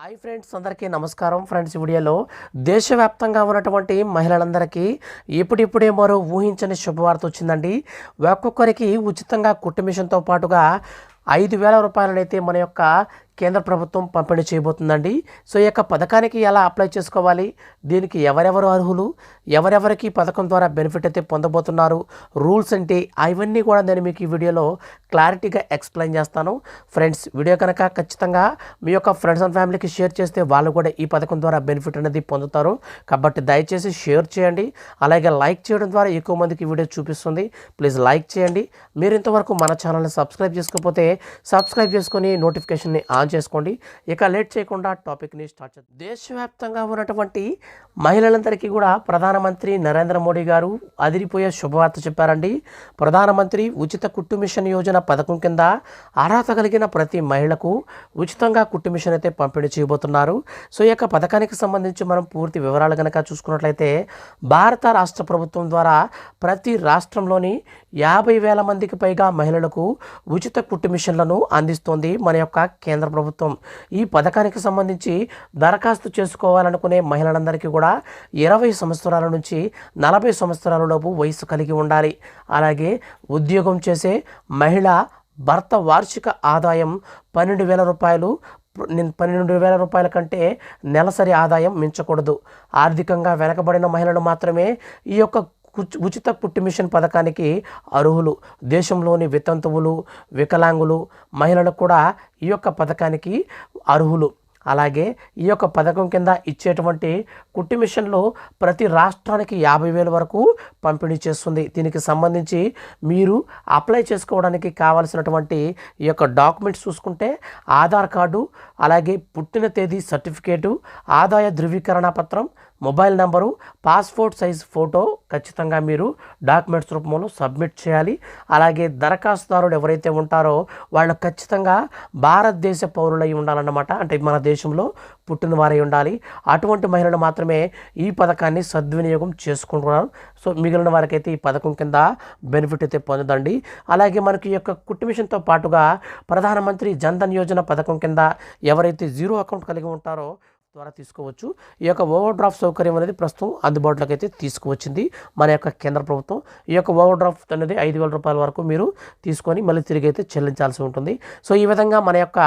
Hi friends అందరికీ నమస్కారం. Friends వీడియోలో దేశవ్యాప్తంగా ఉన్నటువంటి మహిళలందరికీ ఇప్పుడిప్పుడే మరో ఊహించని శుభవార్త వచ్చిందండి. ఒక్కొక్కరికి ఉచితంగా కుట్టు మిషన్తో పాటుగా ఐదు వేల రూపాయలనైతే మన యొక్క కేంద్ర ప్రభుత్వం పంపిణీ చేయబోతుందండి. సో ఈ యొక్క పథకానికి ఎలా అప్లై చేసుకోవాలి? దీనికి ఎవరెవరు అర్హులు? ఎవరెవరికి ఈ పథకం ద్వారా బెనిఫిట్ అయితే పొందబోతున్నారు? రూల్స్ ఏంటి? అవన్నీ కూడా నేను మీకు ఈ వీడియోలో క్లారిటీగా ఎక్స్ప్లెయిన్ చేస్తాను. ఫ్రెండ్స్ వీడియో కనుక ఖచ్చితంగా మీ యొక్క ఫ్రెండ్స్ అండ్ ఫ్యామిలీకి షేర్ చేస్తే వాళ్ళు కూడా ఈ పథకం ద్వారా బెనిఫిట్ అనేది పొందుతారు. కాబట్టి దయచేసి షేర్ చేయండి. అలాగే లైక్ చేయడం ద్వారా ఎక్కువ మందికి వీడియో చూపిస్తుంది. ప్లీజ్ లైక్ చేయండి. మీరు ఇంతవరకు మన ఛానల్ని సబ్స్క్రైబ్ చేసుకోకపోతే సబ్స్క్రైబ్ చేసుకొని నోటిఫికేషన్ని ఆన్ చేసుకోండి. ఇక లేట్ చేయకుండా టాపిక్ని స్టార్ట్ చేద్దాం. దేశవ్యాప్తంగా ఉన్నటువంటి మహిళలందరికీ కూడా ప్రధానమంత్రి నరేంద్ర మోడీ గారు అదిరిపోయే శుభవార్త చెప్పారండి. ప్రధానమంత్రి ఉచిత కుట్టు మిషన్ యోజన పథకం కింద అర్హత కలిగిన ప్రతి మహిళకు ఉచితంగా కుట్టు మిషన్ అయితే పంపిణీ చేయబోతున్నారు. సో ఈ యొక్క పథకానికి సంబంధించి మనం పూర్తి వివరాలు కనుక చూసుకున్నట్లయితే భారత రాష్ట్ర ప్రభుత్వం ద్వారా ప్రతి రాష్ట్రంలోని యాభై వేల మందికి పైగా మహిళలకు ఉచిత కుట్టు మిషన్లను అందిస్తోంది మన యొక్క కేంద్ర ప్రభుత్వం. ఈ పథకానికి సంబంధించి దరఖాస్తు చేసుకోవాలనుకునే మహిళలందరికీ కూడా ఇరవై సంవత్సరాల నుంచి నలభై సంవత్సరాల లోపు వయసు కలిగి ఉండాలి. అలాగే ఉద్యోగం చేసే మహిళ భర్త వార్షిక ఆదాయం పన్నెండు వేల రూపాయలు పన్నెండు వేల రూపాయల కంటే నెలసరి ఆదాయం మించకూడదు. ఆర్థికంగా వెనకబడిన మహిళలు మాత్రమే ఈ యొక్క ఉచిత పుట్టి మిషన్ పథకానికి అర్హులు. దేశంలోని వితంతువులు వికలాంగులు మహిళలకు కూడా ఈ యొక్క పథకానికి అర్హులు. అలాగే ఈ యొక్క పథకం కింద ఇచ్చేటువంటి కుట్టి మిషన్లు ప్రతి రాష్ట్రానికి యాభై వేల వరకు పంపిణీ చేస్తుంది. దీనికి సంబంధించి మీరు అప్లై చేసుకోవడానికి కావాల్సినటువంటి ఈ యొక్క డాక్యుమెంట్స్ చూసుకుంటే ఆధార్ కార్డు అలాగే పుట్టిన తేదీ సర్టిఫికేటు ఆదాయ ధృవీకరణ పత్రం mobile number passport size photo ఖచ్చితంగా మీరు డాక్యుమెంట్స్ రూపంలో సబ్మిట్ చేయాలి. అలాగే దరఖాస్తుదారుడు ఎవరైతే ఉంటారో వాళ్ళు ఖచ్చితంగా భారతదేశ పౌరులై ఉండాలన్నమాట. అంటే మన దేశంలో పుట్టిన వారై ఉండాలి. అటువంటి మహిళలు మాత్రమే ఈ పథకాన్ని సద్వినియోగం చేసుకుంటున్నారు. సో మిగిలిన వారికైతే ఈ పథకం కింద బెనిఫిట్ అయితే పొందదండి. అలాగే మనకి యొక్క కుట్టు పాటుగా ప్రధానమంత్రి జన్ధన్ యోజన పథకం కింద ఎవరైతే జీరో అకౌంట్ కలిగి ఉంటారో ద్వారా తీసుకోవచ్చు. ఈ యొక్క ఓవర్ డ్రాఫ్ట్ సౌకర్యం అనేది ప్రస్తుతం అందుబాటులోకి అయితే తీసుకువచ్చింది మన యొక్క కేంద్ర ప్రభుత్వం. ఈ యొక్క ఓవర్ డ్రాఫ్ట్ అనేది ఐదు వేల రూపాయల వరకు మీరు తీసుకొని మళ్ళీ తిరిగి అయితే చెల్లించాల్సి ఉంటుంది. సో ఈ విధంగా మన యొక్క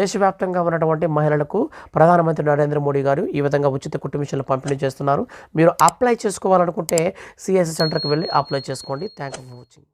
దేశవ్యాప్తంగా ఉన్నటువంటి మహిళలకు ప్రధానమంత్రి నరేంద్ర మోడీ గారు ఈ విధంగా ఉచిత కుటుంబిషన్లు పంపిణీ చేస్తున్నారు. మీరు అప్లై చేసుకోవాలనుకుంటే సిఎస్సి సెంటర్కి వెళ్ళి అప్లై చేసుకోండి. Thank you for watching.